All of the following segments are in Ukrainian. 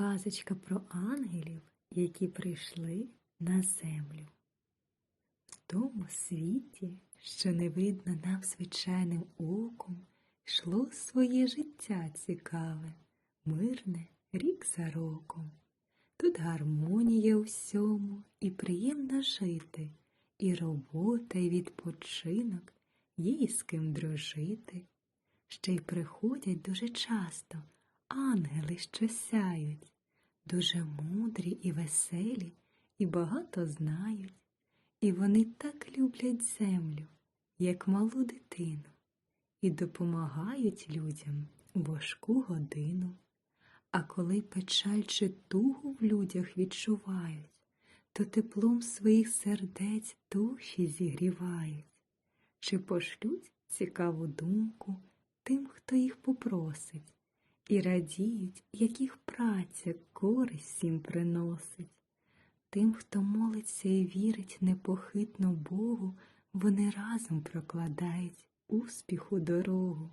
казочка про ангелів, які прийшли на землю. В тому світі, що не видно нам звичайним оком, йшло своє життя цікаве, мирне рік за роком. Тут гармонія всьому, і приємно жити, і робота, і відпочинок, є з ким дружити. Ще й приходять дуже часто ангели, що сяють, дуже мудрі і веселі, і багато знають. І вони так люблять землю, як малу дитину, і допомагають людям важку годину. А коли печаль чи тугу в людях відчувають, то теплом своїх сердець душі зігрівають, чи пошлють цікаву думку тим, хто їх попросить, і радіють, як їх праця користь всім приносить. Тим, хто молиться і вірить непохитно Богу, вони разом прокладають успіху дорогу,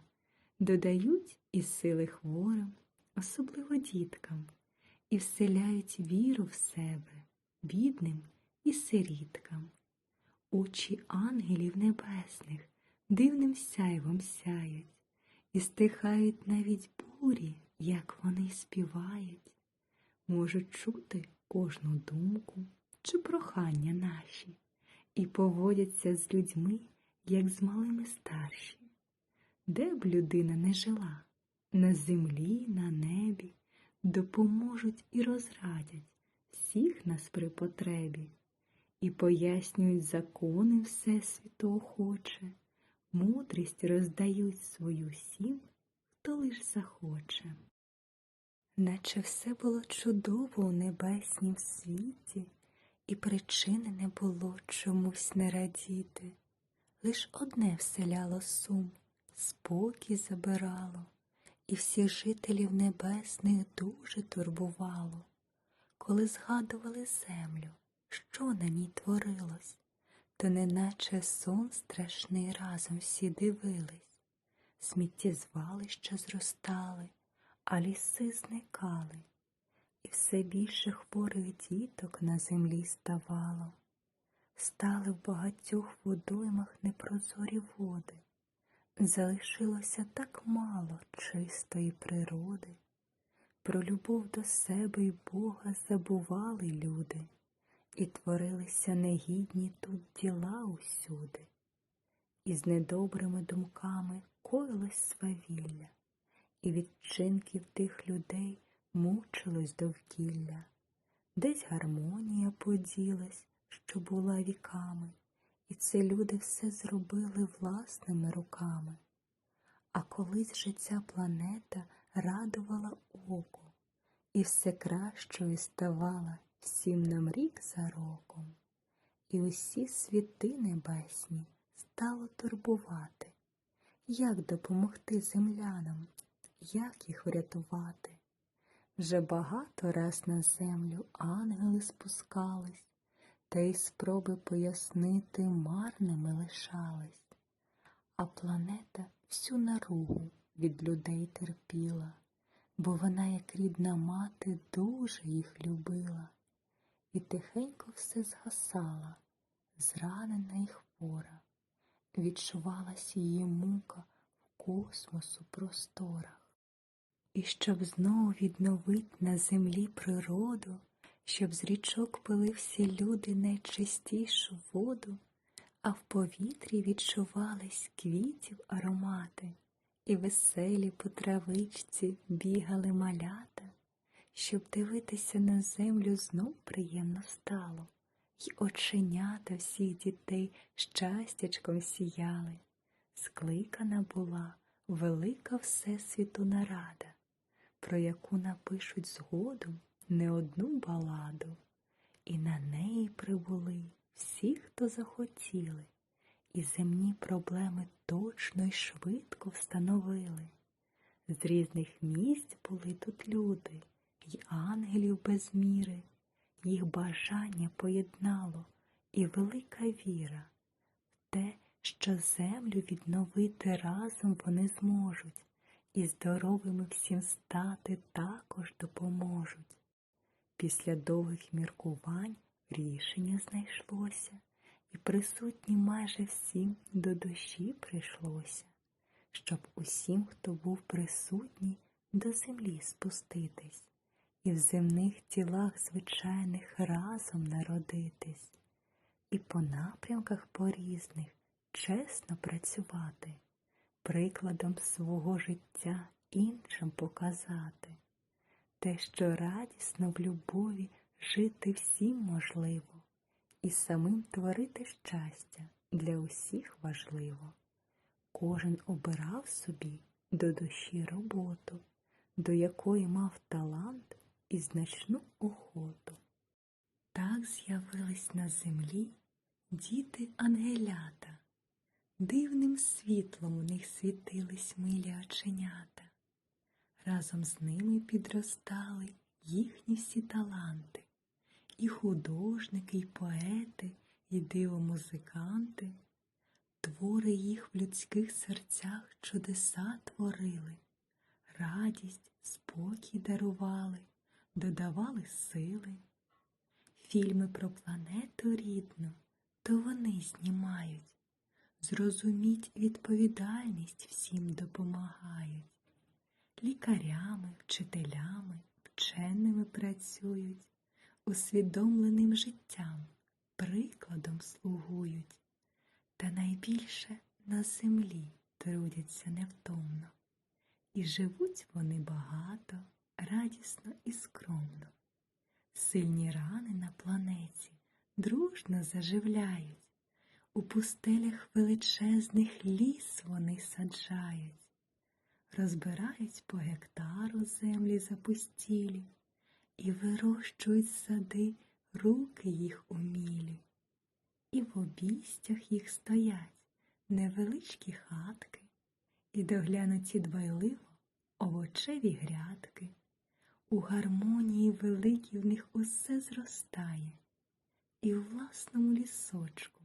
додають із сили хворим, особливо діткам, і вселяють віру в себе, бідним і сиріткам. Очі ангелів небесних дивним сяйвом сяють, і стихають навіть бурі, як вони співають, можуть чути кожну думку чи прохання наші, і поводяться з людьми, як з малими старші. Де б людина не жила, на землі, на небі, допоможуть і розрадять всіх нас при потребі, і пояснюють закони Всесвіту охоче, мудрість роздають свою всім, хто лиш захоче. Наче все було чудово у небеснім світі, і причини не було чомусь не радіти. Лиш одне вселяло сум, спокій забирало, і всіх жителів небесних дуже турбувало, коли згадували землю, що на ній творилось, то неначе сон страшний разом всі дивились, сміттєзвалища зростали а ліси зникали, і все більше хворих діток на землі ставало. Стали в багатьох водоймах непрозорі води, залишилося так мало чистої природи. Про любов до себе й Бога забували люди, і творилися негідні тут діла усюди, і з недобрими думками коїлось свавілля і від вчинків тих людей мучилось довкілля, десь гармонія поділась, що була віками, і це люди все зробили власними руками. А колись же ця планета радувала око, і все кращою ставала всім нам рік за роком, і усі світи небесні стало турбувати, як допомогти землянам? Як їх врятувати. Вже багато раз на землю ангели спускались, та й спроби пояснити марними лишались, а планета всю наругу від людей терпіла, бо вона, як рідна мати, дуже їх любила, і тихенько все згасала, зранена й хвора, відчувалась її мука в космосу просторах. І щоб знову відновить на землі природу, щоб з річок пили всі люди найчистішу воду, а в повітрі відчувались квітів аромати, і веселі по травичці бігали малята, щоб дивитися на землю знов приємно стало, й оченята всіх дітей щастячком сіяли. Скликана була велика Всесвіту нарада про яку напишуть згодом не одну баладу, і на неї прибули всі, хто захотіли, і земні проблеми точно й швидко встановили. З різних місць були тут люди, й ангелів без міри, їх бажання поєднало і велика віра в те, що землю відновити разом вони зможуть і здоровими всім стати також допоможуть. Після довгих міркувань рішення знайшлося, і присутнім майже всім до душі прийшлося, щоб усім, хто був присутній, до землі спуститись і в земних тілах звичайних разом народитись, і по напрямках порізних чесно працювати, прикладом свого життя іншим показати, те, що радісно в любові жити всім можливо, і самим творити щастя для усіх важливо. Кожен обирав собі до душі роботу, до якої мав талант і значну охоту. Так з'явились на землі діти ангелята, дивним світлом у них світились милі оченята. Разом з ними підростали їхні всі таланти, і художники, і поети, і дивомузиканти. Твори їх в людських серцях чудеса творили, радість, спокій дарували, додавали сили. Фільми про планету рідну, то вони знімають, зрозуміть відповідальність всім допомагають. Лікарями, вчителями, вченими працюють, усвідомленим життям, прикладом слугують, та найбільше на землі трудяться невтомно, і живуть вони багато, радісно і скромно. Сильні рани на планеті дружно заживляють, у пустелях величезних ліс вони саджають, розбирають по гектару землі запустілі і вирощують сади руки їх умілі. І в обійстях їх стоять невеличкі хатки, і доглянуті дбайливо овочеві грядки. У гармонії великій в них усе зростає, і в власному лісочку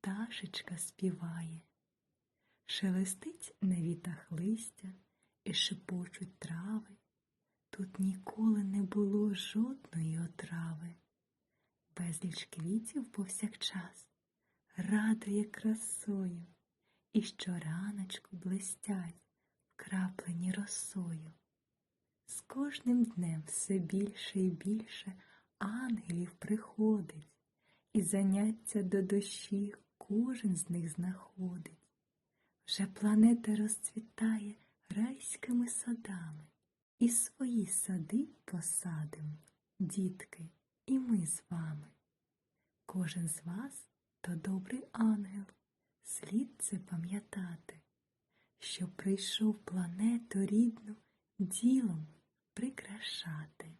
пташечка співає, шелестить на вітах листя і шепочуть трави. Тут ніколи не було жодної отрави. Безліч квітів повсякчас радує красою, і щораночку блистять, вкраплені росою. З кожним днем все більше і більше ангелів приходить, і заняття до душі кожен з них знаходить. Вже планета розцвітає райськими садами, і свої сади посадим, дітки, і ми з вами. Кожен з вас то добрий ангел, слід це пам'ятати, що прийшов планету рідну ділом прикрашати.